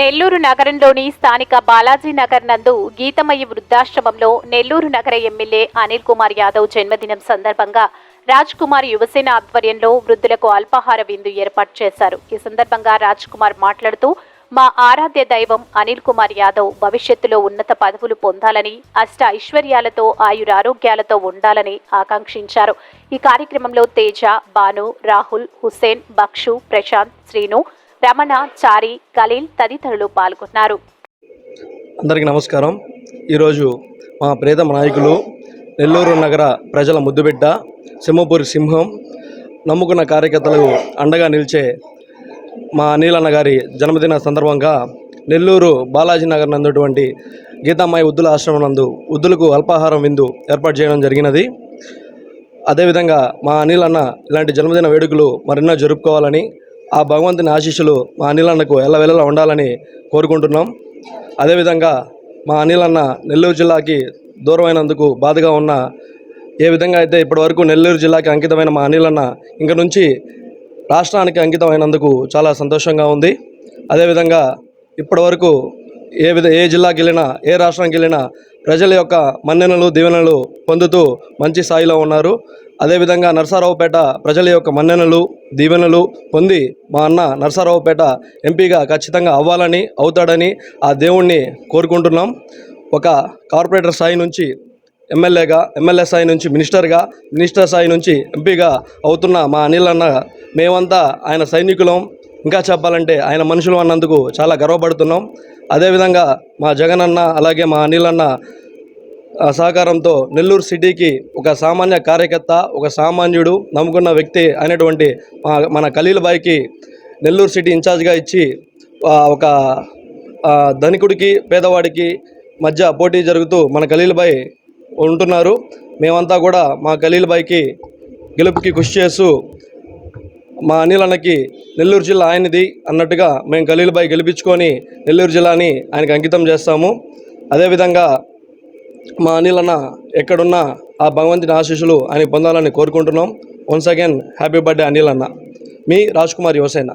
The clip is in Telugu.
నెల్లూరు నగరంలోని స్థానిక బాలాజీ నగర్ నందు గీతమయ్య వృద్ధాశ్రమంలో నెల్లూరు నగర ఎమ్మెల్యే అనిల్ కుమార్ యాదవ్ జన్మదినం సందర్భంగా రాజ్ కుమార్ యువసేన ఆధ్వర్యంలో వృద్ధులకు అల్పాహార విందు ఏర్పాటు చేశారు. ఈ సందర్భంగా రాజ్ కుమార్ మాట్లాడుతూ మా ఆరాధ్య దైవం అనిల్ కుమార్ యాదవ్ భవిష్యత్తులో ఉన్నత పదవులు పొందాలని అష్ట ఐశ్వర్యాలతో ఆయురారోగ్యాలతో ఉండాలని ఆకాంక్షించారు. ఈ కార్యక్రమంలో తేజ బాను రాహుల్ హుసేన్ బక్షు ప్రశాంత్ శ్రీను రమణ చారి ఖలీల్ తదితరులు పాల్గొన్నారు. అందరికీ నమస్కారం. ఈరోజు మా ప్రేతమ నాయకులు నెల్లూరు నగర ప్రజల ముద్దుబిడ్డ సింహపూరి సింహం నమ్ముకున్న కార్యకర్తలకు అండగా నిలిచే మా అనిలన్న గారి జన్మదిన సందర్భంగా నెల్లూరు బాలాజీ నగర్ నందుటువంటి గీతామాయి ఉద్దుల ఆశ్రమం నందు ఉద్దులకు అల్పాహారం విందు ఏర్పాటు చేయడం జరిగినది. అదేవిధంగా మా అనిల్ అన్న ఇలాంటి జన్మదిన వేడుకలు మరెన్నో జరుపుకోవాలని ఆ భగవంతుని ఆశీస్సులు మా అనిలన్నకు ఎల్లవెల్లలా ఉండాలని కోరుకుంటున్నాం. అదేవిధంగా మా అనిలన్న నెల్లూరు జిల్లాకి దూరమైనందుకు బాధగా ఉన్న ఏ విధంగా అయితే ఇప్పటివరకు నెల్లూరు జిల్లాకి అంకితమైన మా అనిలన్న ఇంక నుంచి రాష్ట్రానికి అంకితమైనందుకు చాలా సంతోషంగా ఉంది. అదేవిధంగా ఇప్పటివరకు ఏ విధ ఏ జిల్లాకి వెళ్ళినా ఏ రాష్ట్రానికి వెళ్ళినా ప్రజల యొక్క మన్నెనలు దీవెనలు పొందుతూ మంచి స్థాయిలో ఉన్నారు. అదేవిధంగా నరసారావుపేట ప్రజల యొక్క మన్నెనలు దీవెనలు పొంది మా అన్న నరసారావుపేట ఎంపీగా ఖచ్చితంగా అవ్వాలని అవుతాడని ఆ దేవుణ్ణి కోరుకుంటున్నాం. ఒక కార్పొరేటర్ స్థాయి నుంచి ఎమ్మెల్యేగా ఎమ్మెల్యే స్థాయి నుంచి మినిస్టర్గా మినిస్టర్ స్థాయి నుంచి ఎంపీగా అవుతున్న మా అనిల్ అన్న మేమంతా ఆయన సైనికులం. ఇంకా చెప్పాలంటే ఆయన మనుషులు అన్నందుకు చాలా గర్వపడుతున్నాం. అదేవిధంగా మా జగన్ అన్న అలాగే మా అనిల్ అన్న సహకారంతో నెల్లూరు సిటీకి ఒక సామాన్య కార్యకర్త ఒక సామాన్యుడు నమ్ముకున్న వ్యక్తి అయినటువంటి మా మన ఖలీల్ బాయ్కి నెల్లూరు సిటీ ఇన్ఛార్జ్గా ఇచ్చి ఒక ధనికుడికి పేదవాడికి మధ్య పోటీ జరుగుతూ మన ఖలీల్ బాయ్ ఉంటున్నారు. మేమంతా కూడా మా ఖలీల్ బాయ్కి గెలుపుకి కృషి చేస్తూ మా అనిల్ అన్నకి నెల్లూరు జిల్లా ఆయనది అన్నట్టుగా మేము ఖలీల్ బాయ్ గెలిపించుకొని నెల్లూరు జిల్లాని ఆయనకి అంకితం చేస్తాము. అదేవిధంగా మా అనిల్ అన్న ఎక్కడున్నా ఆ భగవంతుని ఆశీస్సులు ఆయన పొందాలని కోరుకుంటున్నాం. Once again happy birthday Anil అన్న మీ రాజ్ కుమార్ యువసేన.